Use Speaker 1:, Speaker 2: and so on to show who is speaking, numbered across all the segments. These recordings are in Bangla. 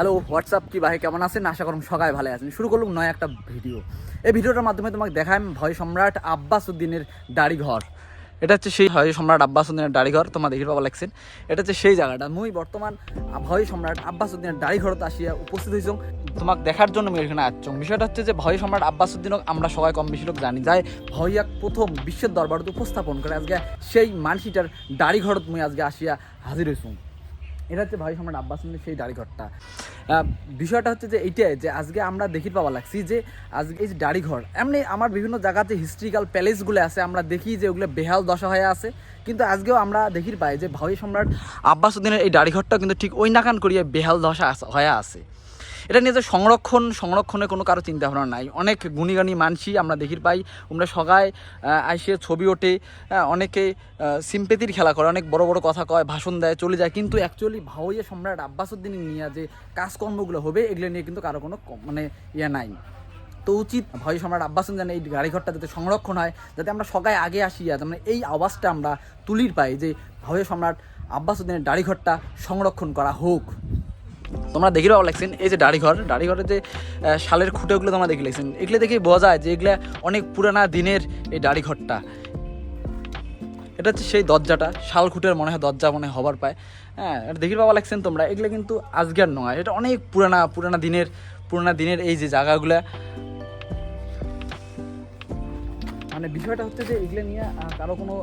Speaker 1: হ্যালো হোয়াটসঅ্যাপ কি ভাই, কেমন আছেন? আশা করুন সবাই ভালো আছেন। শুরু করলাম নয় একটা ভিডিও এই ভিডিওটার মাধ্যমে তোমাকে দেখায় ভয় সম্রাট আব্বাস উদ্দিনের দাড়ি ঘর এটা হচ্ছে সেই ভয় সম্রাট আব্বাস উদ্দিনের দাড়ি ঘর তোমার দেখি পাবা লাগছেন এটা হচ্ছে সেই জায়গাটা। মুই বর্তমান ভয় সম্রাট আব্বাস উদ্দিনের দাড়ি ঘরতে আসিয়া উপস্থিত হয়েছ তোমাকে দেখার জন্য আমি এখানে আসছং। বিষয়টা হচ্ছে যে, ভয় সম্রাট আব্বাস উদ্দিনক আমরা সবাই কম বেশি লোক জানি। যাই ভয়াক প্রথম বিশ্বের দরবারত উপস্থাপন করে, আজকে সেই মানসিটার দাড়ি ঘরত মুই আজকে আসিয়া হাজির হয়েছুম এটা হচ্ছে ভাই সম্রাট আব্বাস সেই দাড়িঘরটা। বিষয়টা হচ্ছে যে এইটাই, যে আজকে আমরা দেখি পাওয়া লাগছি যে আজকে এই যে দাড়িঘর, এমনি আমার বিভিন্ন জায়গাতে হিস্ট্রিক্যাল প্যালেসগুলো আছে, আমরা দেখি যে ওগুলো বেহাল দশা হয়ে আছে, কিন্তু আজকেও আমরা দেখি পাই যে ভাই সম্রাট আব্বাস উদ্দিনের এই দাড়িঘরটা কিন্তু ঠিক ওই নাকান করিয়ে বেহাল দশা হয়ে আছে। এটা নিয়ে যে সংরক্ষণ সংরক্ষণের কোনো কারও চিন্তা ভাবনা নাই। অনেক গুণীগানী মানসি আমরা দেখি পাই। আমরা সবাই আইসে ছবি ওঠে অনেকে সিম্পেতির খেলা করে, অনেক বড় বড় কথা কয়, ভাষণ দেয়, চলে যায়। কিন্তু অ্যাকচুয়ালি ভাওয়াইয়া সম্রাট আব্বাস উদ্দিন নিয়ে যে কাজকর্মগুলো হবে, এগুলো নিয়ে কিন্তু কারও কোনো মানে ইয়ে নাই। তো উচিত ভয় সম্রাট আব্বাস যেন এই গাড়িঘরটা যাতে সংরক্ষণ হয়, যাতে আমরা সবাই আগে আসিয়া তার মানে এই আওয়াজটা আমরা তুলির পাই যে ভয় সম্রাট আব্বাস উদ্দিনের দাড়িঘরটা সংরক্ষণ করা হোক। তোমরা দেখি পাওয়া লাগছেন এই যে দাড়িঘর, দাড়িঘরে যে শালের খুঁটেগুলো তোমরা দেখি লাগছেন এগুলো দেখে বোঝা যায় যে এগুলো অনেক পুরানা দিনের এই দাড়িঘরটা। এটা হচ্ছে সেই দরজাটা, শাল খুঁটের মনে হয় দরজা মনে হবার পায়। হ্যাঁ এটা দেখি পাওয়া লাগছেন তোমরা, এগুলো কিন্তু আজকের নয়, এটা অনেক পুরানা পুরানা দিনের পুরানা দিনের এই যে জায়গাগুলা। মানে বিষয়টা হচ্ছে যে এগুলো নিয়ে কারও কোনো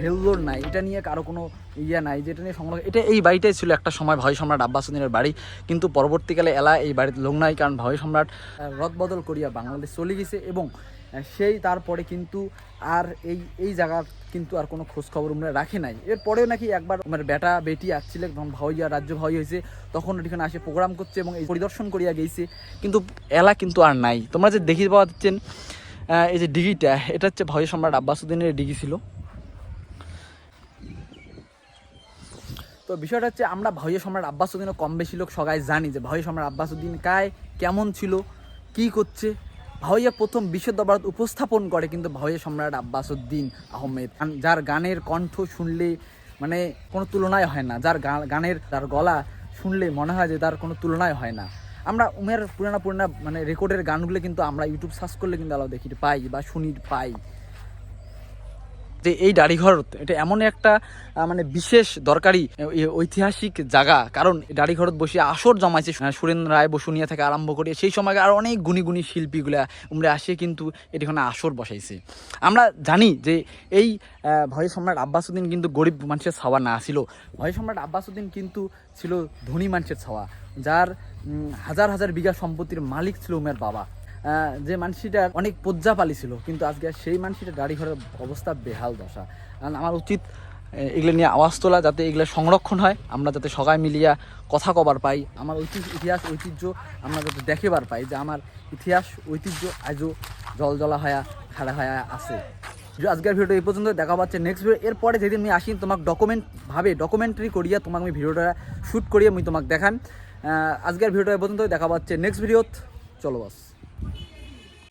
Speaker 1: ভেল্লোর নাই। এটা নিয়ে কারও কোনো ইয়ে নাই যেটা নিয়ে সংরক্ষণ এটা এই বাড়িটাই ছিল একটা সময় ভয় সম্রাট আব্বাস উদ্দিনের বাড়ি। কিন্তু পরবর্তীকালে এলা এই বাড়িতে লোক নাই, কারণ ভয় সম্রাট রদবদল করিয়া বাংলাদেশ চলে গেছে এবং সেই তারপরে কিন্তু আর এই এই জায়গার কিন্তু আর কোনো খোঁজ খবর আমরা রাখে নাই। এরপরেও নাকি একবার আমার বেটা বেটি আসছিল যখন ভাইয়া রাজ্য ভাই হয়েছে, তখন এখানে আসে প্রোগ্রাম করছে এবং এই পরিদর্শন করিয়া গেছে। কিন্তু এলা কিন্তু আর নাই। তোমরা যে দেখি পাওয়া যাচ্ছেন এই যে ডিগিটা, এটা হচ্ছে ভয় সম্রাট আব্বাসুদ্দিনের ডিগি ছিল। তো বিষয়টা হচ্ছে আমরা ভয় সম্রাট আব্বাসুদ্দিনও কম বেশি লোক সবাই জানি যে ভয় সম্রাট আব্বাসুদ্দিন কায় কেমন ছিল, কি করছে। ভাইয়া প্রথম বিশ্ব দরবারত উপস্থাপন করে কিন্তু ভয় সম্রাট আব্বাসুদ্দিন আহমেদ। যার গানের কণ্ঠ শুনলে মানে কোনো তুলনায় হয় না, যার গানের তার গলা শুনলে মনে হয় যে তার কোনো তুলনায় হয় না। আমরা উমের পুরানা পুরানা মানে রেকর্ডের গানগুলো কিন্তু আমরা ইউটিউব সার্চ করলে কিন্তু আলাদা দেখি, পাই বা শুনি, পাই। যে এই দাড়িঘর এটা এমন একটা মানে বিশেষ দরকারি ঐতিহাসিক জায়গা। কারণ এই দাড়িঘরত বসে আসর জমাইছে সুরেন্দ্র রায় বসুনিয়া থেকে আরম্ভ করে, সেই সময় আর অনেক গুণী গুণী শিল্পীগুলা উমরে আসে কিন্তু এটিখানে আসর বসাইছে। আমরা জানি যে এই ভয় সম্রাট আব্বাসুদ্দিন কিন্তু গরিব মানুষের ছাওয়া না ছিল। ভয় সম্রাট আব্বাসুদ্দিন কিন্তু ছিল ধনী মানুষের ছাওয়া, যার হাজার হাজার বিঘা সম্পত্তির মালিক ছিল উমের বাবা। যে মানসিটার অনেক পজ্জাপালি ছিল, কিন্তু আজকে সেই মানসিটার গাড়ি ঘরের অবস্থা বেহাল দশা। কারণ আমার উচিত এগুলো নিয়ে আওয়াজ তোলা যাতে এগুলো সংরক্ষণ হয়, আমরা যাতে সবাই মিলিয়া কথা কবার পাই। আমার ঐতিহ্য, ইতিহাস, ঐতিহ্য আমরা যাতে দেখেবার পাই যে আমার ইতিহাস, ঐতিহ্য আজও জল জলা হয়া, খাড়া হয়া আছে। আজকের ভিডিও এই পর্যন্ত দেখা পাচ্ছে নেক্সট ভিডিও এরপরে যেদিন আমি আসি, তোমাকে ডকুমেন্ট ভাবে ডকুমেন্টারি করিয়া তোমাকে আমি ভিডিওটা শ্যুট করিয়া আমি তোমাকে দেখান আজকের ভিডিও এ পর্যন্ত দেখা পাচ্ছে নেক্সট ভিডিওত চলো বাস।